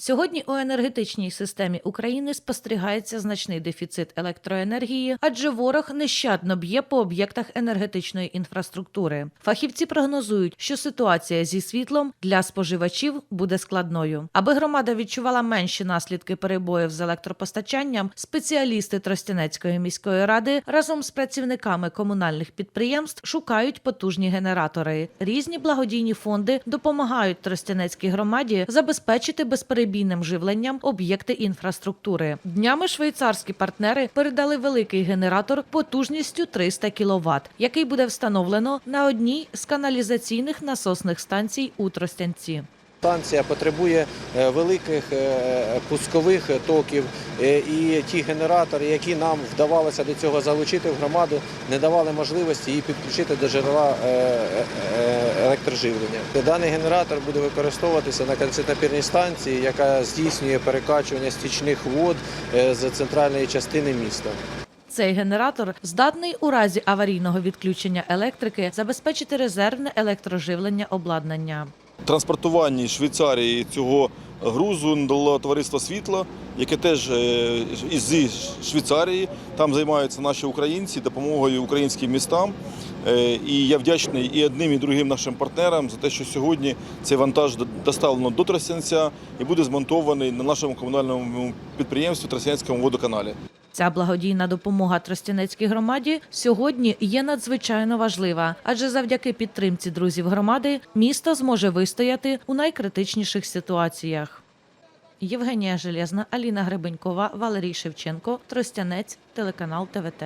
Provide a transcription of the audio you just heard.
Сьогодні у енергетичній системі України спостерігається значний дефіцит електроенергії, адже ворог нещадно б'є по об'єктах енергетичної інфраструктури. Фахівці прогнозують, що ситуація зі світлом для споживачів буде складною. Аби громада відчувала менші наслідки перебоїв з електропостачанням, спеціалісти Тростянецької міської ради разом з працівниками комунальних підприємств шукають потужні генератори. Різні благодійні фонди допомагають Тростянецькій громаді забезпечити безперебійним живленням об'єкти інфраструктури. Днями швейцарські партнери передали великий генератор потужністю 300 кВт, який буде встановлено на одній з каналізаційних насосних станцій у Тростянці. Станція потребує е, великих е, пускових токів, е, і ті генератори, які нам вдавалося до цього залучити в громаду, не давали можливості її підключити до джерела е, е, електроживлення. Даний генератор буде використовуватися на концентропірній станції, яка здійснює перекачування стічних вод е, з центральної частини міста. Цей генератор здатний у разі аварійного відключення електрики забезпечити резервне електроживлення обладнання. Транспортуванні Швейцарії цього грузу надало товариство світла, яке теж е, із Швейцарії. Там займаються наші українці допомогою українським містам. Е, І я вдячний і одним, і другим нашим партнерам за те, що сьогодні цей вантаж доставлено до Тростянця і буде змонтований на нашому комунальному підприємстві Тростянецькому водоканалі. Ця благодійна допомога Тростянецькій громаді сьогодні є надзвичайно важлива, адже завдяки підтримці друзів громади місто зможе вистояти у найкритичніших ситуаціях. Євгенія Железна, Аліна Гребенькова, Валерій Шевченко, Тростянець, телеканал ТВТ.